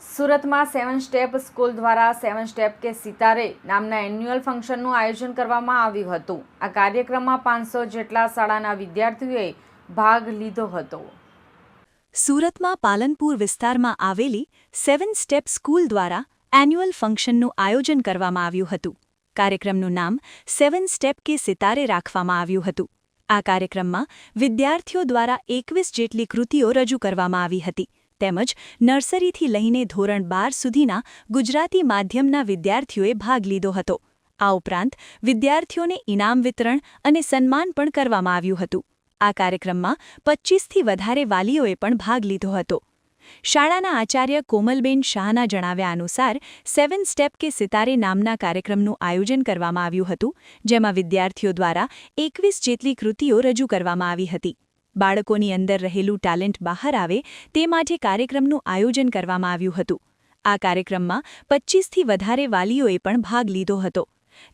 સુરતમાં સેવન step school દ્વારા સેવન step કે સિતારે નામના એન્યુઅલ ફંક્શનનું આયોજન કરવામાં આવ્યું હતું. આ કાર્યક્રમમાં પાંચસો જેટલા શાળાના વિદ્યાર્થીઓએ ભાગ લીધો હતો. સુરતમાં પાલનપુર વિસ્તારમાં આવેલી સેવન સ્ટેપ સ્કૂલ દ્વારા એન્યુઅલ ફંક્શનનું આયોજન કરવામાં આવ્યું હતું. કાર્યક્રમનું નામ સેવન સ્ટેપ કે સિતારે રાખવામાં આવ્યું હતું. આ કાર્યક્રમમાં વિદ્યાર્થીઓ દ્વારા એકવીસ જેટલી કૃતિઓ રજૂ કરવામાં આવી હતી. તેમજ નર્સરીથી લઈને ધોરણ બાર સુધીના ગુજરાતી માધ્યમના વિદ્યાર્થીઓએ ભાગ લીધો હતો. આ ઉપરાંત વિદ્યાર્થીઓને ઇનામ વિતરણ અને સન્માન પણ કરવામાં આવ્યું હતું. આ કાર્યક્રમમાં પચ્ચીસથી વધારે વાલીઓએ પણ ભાગ લીધો હતો. શાળાના આચાર્ય કોમલબેન શાહના જણાવ્યા અનુસાર સેવન સ્ટેપ કે સિતારે નામના કાર્યક્રમનું આયોજન કરવામાં આવ્યું હતું, જેમાં વિદ્યાર્થીઓ દ્વારા એકવીસ જેટલી કૃતિઓ રજૂ કરવામાં આવી હતી. બાળકોની અંદર રહેલું ટેલેન્ટ બહાર આવે તે માટે કાર્યક્રમનું આયોજન કરવામાં આવ્યું હતું. આ કાર્યક્રમમાં પચ્ચીસથી વધારે વાલીઓએ પણ ભાગ લીધો હતો.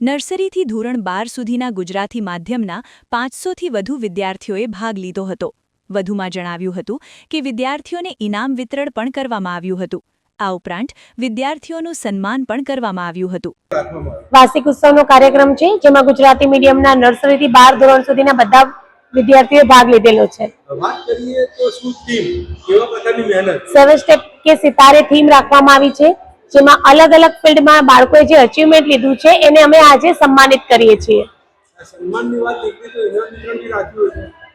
નર્સરીથી ધોરણ બાર સુધીના ગુજરાતી માધ્યમના પાંચસોથી વધુ વિદ્યાર્થીઓએ ભાગ લીધો હતો. વધુમાં જણાવ્યું હતું કે વિદ્યાર્થીઓને ઇનામ વિતરણ પણ કરવામાં આવ્યું હતું. આ ઉપરાંત વિદ્યાર્થીઓનું સન્માન પણ કરવામાં આવ્યું હતું. વાર્ષિક ઉત્સવનો કાર્યક્રમ છે, જેમાં ગુજરાતી મીડિયમના નર્સરીથી બાર ધોરણ સુધીના બધા વિદ્યાર્થીઓએ ભાગ લીધેલો છે. સેવન સ્ટેપ કે સિતારે થીમ રાખવામાં આવી છે જેમાં અલગ અલગ ફિલ્ડમાં બાળકોએ જે અચીવમેન્ટ લીધું છે એને અમે આજે સન્માનિત કરીએ છીએ.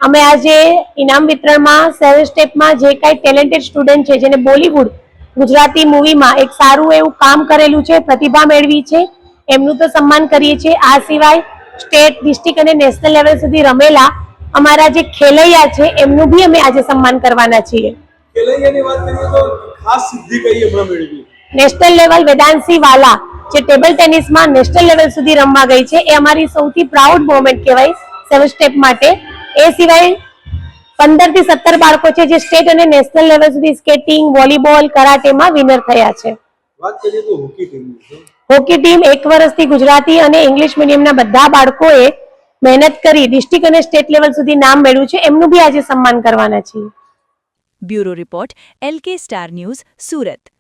અમે આજે ઇનામ વિતરણમાં સેવન સ્ટેપમાં જે કાંઈ ટેલેન્ટેડ સ્ટુડન્ટ છે જેને બોલીવુડ ગુજરાતી મૂવીમાં એક સારું એવું કામ કરેલું છે પ્રતિભા મેળવી છે એમનું તો સન્માન કરીએ છીએ. આ સિવાય સ્ટેટ ડિસ્ટ્રિક્ટ અને નેશનલ લેવલ સુધી રમેલા અમારા જે ખેલૈયા છે એમનું બી અમે આજે સન્માન કરવાના છીએ. ખેલૈયાની વાત કરીએ તો ખાસ સિદ્ધિ કઈ હમણાં મેળવી? નેશનલ લેવલ વેદાંશી વાલા જે ટેબલ ટેનિસમાં નેશનલ લેવલ સુધી રમવા ગઈ છે એ અમારી સૌથી પ્રાઉડ મોમેન્ટ કહેવાય સેવન સ્ટેપ માટે. એ સિવાય પંદરથી સત્તર બાળકો છે જે સ્ટેટ અને નેશનલ લેવલ સુધી સ્કેટિંગ વોલીબોલ કરાટેમાં વિનર થયા છે. હોકી ટીમ એક વર્ષથી ગુજરાતી અને ઇંગ્લિશ મીડિયમના બધા બાળકોએ મહેનત કરી ડિસ્ટ્રિક્ટ અને સ્ટેટ લેવલ સુધી નામ મેળવ્યું છે, એમનું બી આજે સન્માન કરવાના છીએ. Bureau report LK star news Surat.